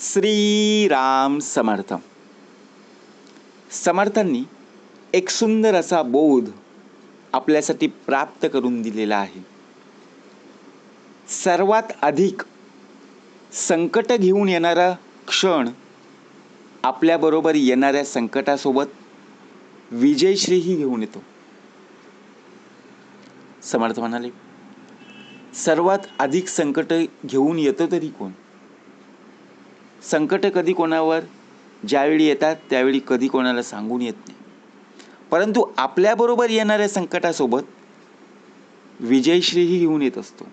श्रीराम समर्थ. समर्थांनी एक सुंदर असा बोध आपल्यासाठी प्राप्त करून दिलेला आहे. सर्वात अधिक संकट घेऊन येणारा क्षण आपल्याबरोबर येणाऱ्या संकटासोबत विजयश्रीही घेऊन येतो. समर्थ म्हणाले सर्वात अधिक संकट घेऊन येतं तरी कोण? संकट कधी कोणावर ज्यावेळी येतात त्यावेळी कधी कोणाला सांगून येत नाही. परंतु आपल्याबरोबर येणाऱ्या संकटासोबत विजयश्रीही घेऊन येत असतो.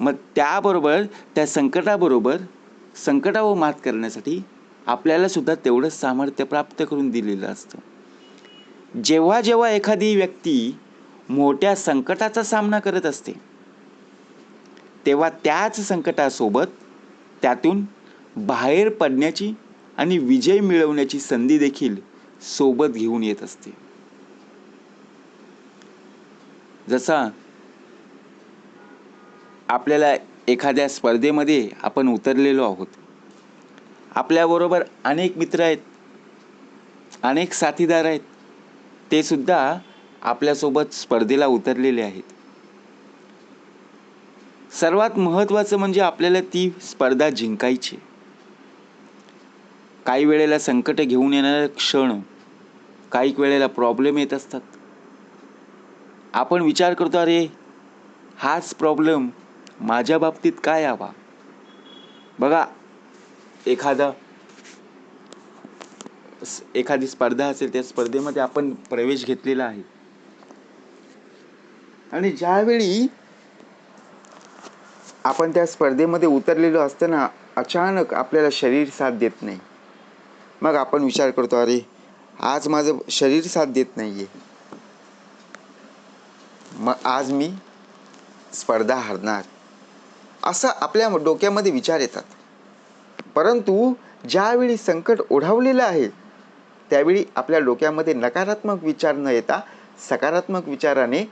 मग त्याबरोबर त्या संकटाबरोबर संकटावर मात करण्यासाठी आपल्याला सुद्धा तेवढंच सामर्थ्य प्राप्त करून दिलेलं असतं. जेव्हा जेव्हा एखादी व्यक्ती मोठ्या संकटाचा सामना करत असते तेव्हा त्याच संकटासोबत त्यातून बाहेर पडण्याची आणि विजय मिळवण्याची संधी देखील सोबत घेऊन येत असते. जसा आपल्याला एखाद्या स्पर्धेमध्ये आपण उतरलेलो आहोत आपल्याबरोबर अनेक मित्र आहेत अनेक साथीदार आहेत ते सुद्धा आपल्यासोबत स्पर्धेला उतरलेले आहेत. सर्वात महत्त्वाचं म्हणजे आपल्याला ती स्पर्धा जिंकायची काही वेळेला संकट घेऊन येणारे क्षण काही वेळेला प्रॉब्लेम येत असतात. आपण विचार करतो अरे हाच प्रॉब्लेम माझ्या बाबतीत काय यावा? बघा एखादा एखादी स्पर्धा असेल त्या स्पर्धेमध्ये आपण प्रवेश घेतलेला आहे. आणि ज्यावेळी आपण त्या स्पर्धेमध्ये उतरलेलो असताना अचानक आपल्याला शरीर साथ देत नाही. मग आपण विचार करतो अरे आज माझं शरीर साथ देत नाही आहे मग आज मी स्पर्धा हरणार. असं आपल्या डोक्यामध्ये विचार येतात. परंतु ज्यावेळी संकट ओढावलेलं आहे त्यावेळी आपल्या डोक्यामध्ये नकारात्मक विचार न येता सकारात्मक विचाराने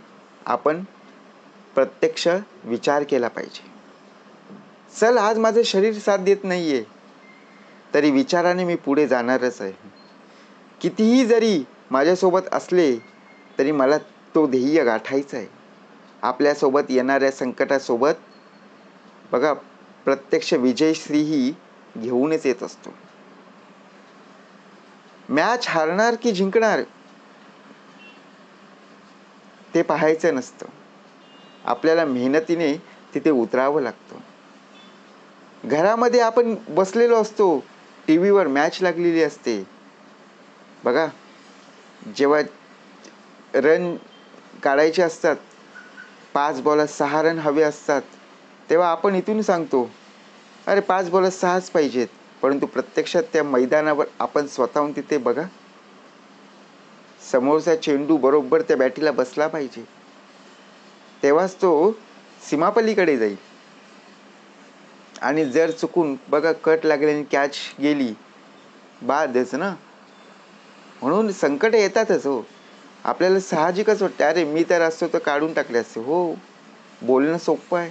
आपण प्रत्यक्ष विचार केला पाहिजे. चल आज माझं शरीर साथ देत नाही आहे तरी विचाराने मी पुढे जाणारच आहे. कितीही जरी माझ्यासोबत असले तरी मला तो ध्येय गाठायचा आहे. आपल्यासोबत येणाऱ्या संकटासोबत बघा प्रत्यक्ष विजयश्रीही घेऊनच येत असतो. मॅच हारणार की जिंकणार ते पाहायचं नसतं. आपल्याला मेहनतीने तिथे उतरावं लागतं. घरामध्ये आपण बसलेलो असतो टी व्हीवर मॅच लागलेली असते. बघा जेव्हा रन काढायचे असतात पाच बॉलात सहा रन हवे असतात तेव्हा आपण इथून सांगतो अरे पाच बॉलात सहाच पाहिजेत. परंतु प्रत्यक्षात त्या मैदानावर आपण स्वतःहून तिथे बघा समोरचा चेंडू बरोबर त्या बॅटीला बसला पाहिजे. तेव्हाच तो सीमापलीकडे जाईल. आणि जर चुकून बघा कट लागल्याने कॅच गेली बादच ना? म्हणून संकट येतातच हो. आपल्याला साहजिकच वाटतं अरे मी तर असतो तर काढून टाकले असते. हो बोलणं सोपं आहे.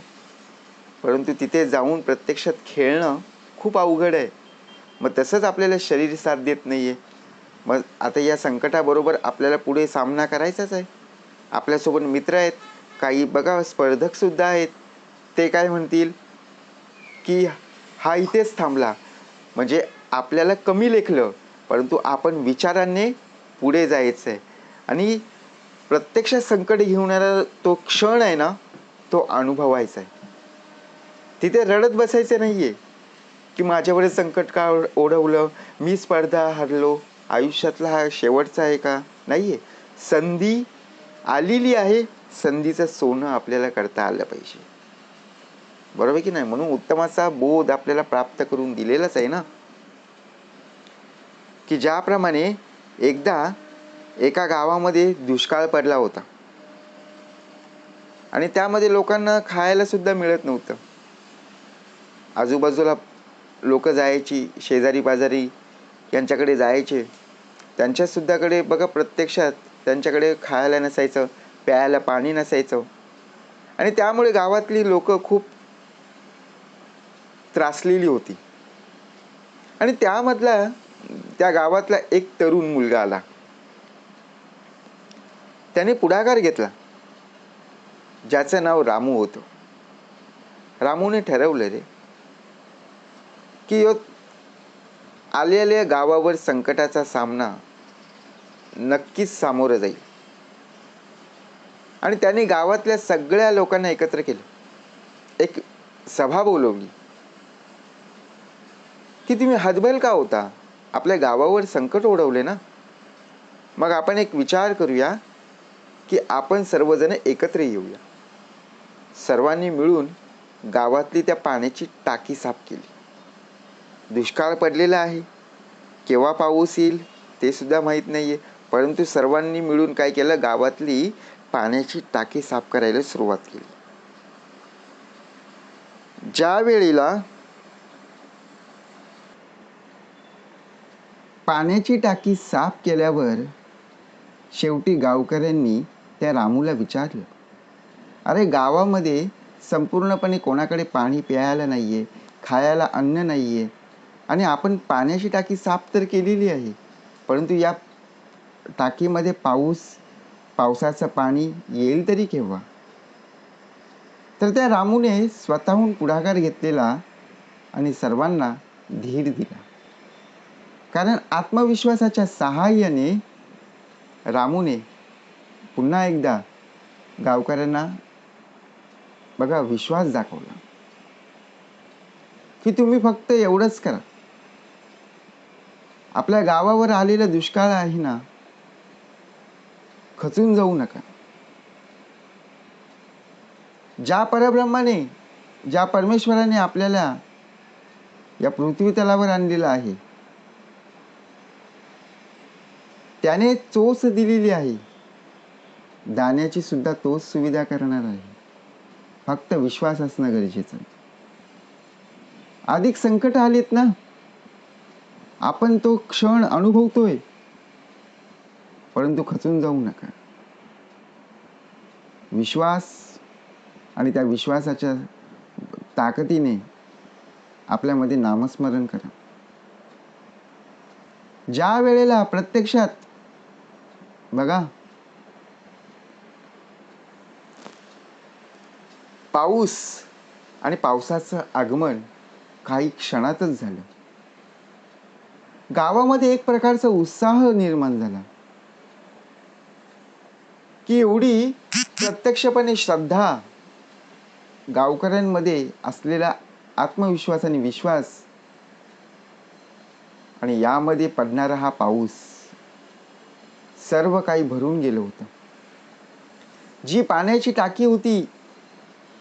परंतु तिथे जाऊन प्रत्यक्षात खेळणं खूप अवघड आहे. मग तसंच आपल्याला शरीर साथ देत नाही आहे मग आता या संकटाबरोबर आपल्याला पुढे सामना करायचाच आहे. आपल्यासोबत मित्र आहेत. काही बघा स्पर्धकसुद्धा आहेत. ते काय म्हणतील? की हा इथेच थांबला. म्हणजे आपल्याला कमी लेखलं परंतु आपण विचाराने पुढे जायचं आहे आणि प्रत्यक्षात संकट घेऊन तो क्षण आहे ना तो अनुभवायचा आहे तिथे रडत बसायचं नाही आहे की माझ्यावर संकट का ओढवलं मी स्पर्धा हरलो आयुष्यातला हा शेवटचा आहे का? नाही आहे संधी आलेली आहे संधीचं सोनं आपल्याला करता आलं पाहिजे. बरोबर की नाही? म्हणून उत्तमाचा बोध आपल्याला प्राप्त करून दिलेलाच आहे ना? की ज्याप्रमाणे एकदा एका गावामध्ये दुष्काळ पडला होता. आणि त्यामध्ये लोकांना खायला सुद्धा मिळत नव्हतं. आजूबाजूला लोक जायची शेजारी पाजारी यांच्याकडे जायचे. त्यांच्यासुद्धाकडे बघा प्रत्यक्षात त्यांच्याकडे खायला नसायचं प्यायला पाणी नसायचं. आणि त्यामुळे गावातली लोक खूप त्रासलेली होती. आणि त्यामधला त्या गावातला एक तरुण मुलगा आला. त्याने पुढाकार घेतला. ज्याचं नाव रामू होतं. रामूने ठरवलं रे की यो आलेल्या गावावर संकटाचा सामना नक्कीच सामोरं जाईल. आणि त्याने गावातल्या सगळ्या लोकांना एकत्र केलं. एक सभा बोलवली. की तुम्ही हतबल का होता? आपल्या गावावर संकट ओढवले ना? मग आपण एक विचार करूया की आपण सर्वजण एकत्र येऊया. सर्वांनी मिळून गावातली त्या पाण्याची टाकी साफ केली. दुष्काळ पडलेला आहे. केव्हा पाऊस येईल ते सुद्धा माहीत नाही आहे परंतु सर्वांनी मिळून काय केलं? गावातली पाण्याची टाकी साफ करायला सुरुवात केली. ज्या वेळेला पाण्याची टाकी साफ केल्यावर शेवटी गावकऱ्यांनी त्या रामूला विचारलं अरे गावामध्ये संपूर्णपणे कोणाकडे पाणी प्यायला नाही आहे खायला अन्न नाही आहे आणि आपण पाण्याची टाकी साफ तर केलेली आहे परंतु या टाकीमध्ये पाऊस पावसाचं पाणी येईल तरी केव्हा? तर त्या रामूने स्वतःहून पुढाकार घेतलेला आणि सर्वांना धीर दिला. कारण आत्मविश्वासाच्या सहाय्याने रामूने पुन्हा एकदा गावकऱ्यांना बघा विश्वास दाखवला की तुम्ही फक्त एवढंच करा. आपल्या गावावर आलेला दुष्काळ आहे ना खचून जाऊ नका. ज्या परब्रह्माने ज्या परमेश्वराने आपल्याला या पृथ्वी तलावर आणलेलं आहे त्याने चोच दिलेली आहे. दाण्याची सुद्धा तोच सुविधा करणार आहे. फक्त विश्वास असणं गरजेचं अधिक संकट आलेत ना? आपण तो क्षण अनुभवतोय. परंतु खचून जाऊ नका. विश्वास आणि त्या विश्वासाच्या ताकदीने आपल्यामध्ये नामस्मरण करा. ज्या वेळेला प्रत्यक्षात बघा. पाऊस आणि पावसाचं आगमन काही क्षणातच झालं. गावामध्ये एक प्रकारचा उत्साह निर्माण झाला. की एवढी प्रत्यक्षपणे श्रद्धा गावकऱ्यांमध्ये असलेला आत्मविश्वास आणि विश्वास आणि यामध्ये पडणारा हा पाऊस सर्व काही भरून गेलं होतं. जी पाण्याची टाकी होती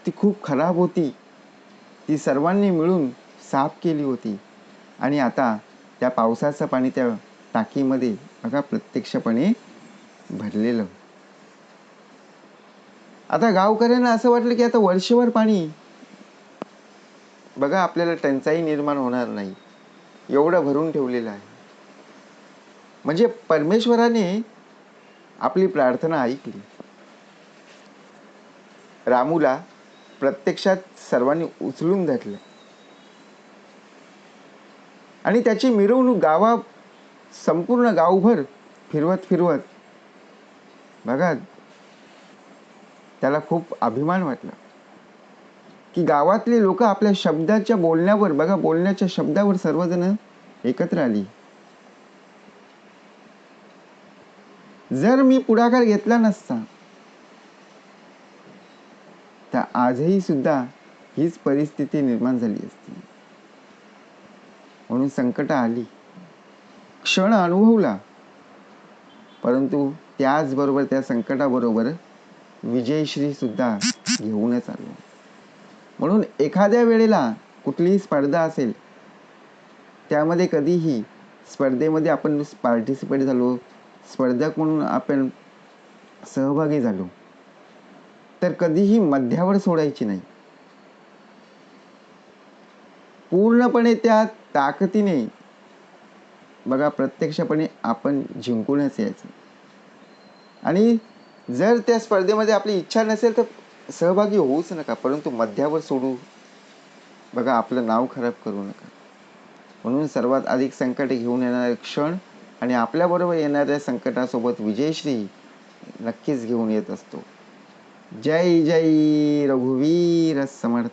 ती खूप खराब होती. ती सर्वांनी मिळून साफ केली होती. आणि आता त्या पावसाचं पाणी त्या टाकीमध्ये बघा प्रत्यक्षपणे भरलेलं. आता गावकऱ्यांना असं वाटलं की आता वर्षभर पाणी बघा आपल्याला टंचाई निर्माण होणार नाही. एवढं भरून ठेवलेलं आहे. म्हणजे परमेश्वराने आपली प्रार्थना ऐकली. रामूला प्रत्यक्षात सर्वांनी उचलून धरलं. आणि त्याची मिरवणूक गावा संपूर्ण गावभर फिरवत फिरवत बघा त्याला खूप अभिमान वाटला. की गावातले लोक आपल्या शब्दाच्या बोलण्यावर बघा बोलण्याच्या शब्दावर सर्वजण एकत्र आली. जर मी पुढाकार घेतला नसता तर आजही सुद्धा हीच परिस्थिती निर्माण झाली असती. म्हणून संकट आली. क्षण अनुभवला. परंतु त्याचबरोबर त्या संकटाबरोबर विजयश्री सुद्धा घेऊनच आलो. म्हणून एखाद्या वेळेला कुठलीही स्पर्धा असेल त्यामध्ये कधीही स्पर्धेमध्ये आपण पार्टिसिपेट झालो स्पर्धक म्हणून आपण सहभागी झालो तर कधीही मध्यावर सोडायची नाही. पूर्णपणे त्या ताकदीने बघा प्रत्यक्षपणे आपण जिंकूनच यायचं. आणि जर त्या स्पर्धेमध्ये आपली इच्छा नसेल तर सहभागी होऊच नका परंतु मध्यावर सोडू. बघा आपलं नाव खराब करू नका. म्हणून सर्वात अधिक संकट घेऊन येणारे क्षण आणि आपल्याबरोबर येणाऱ्या संकटासोबत विजयश्री नक्कीच घेऊन येत असतो. जय जय रघुवीर समर्थ.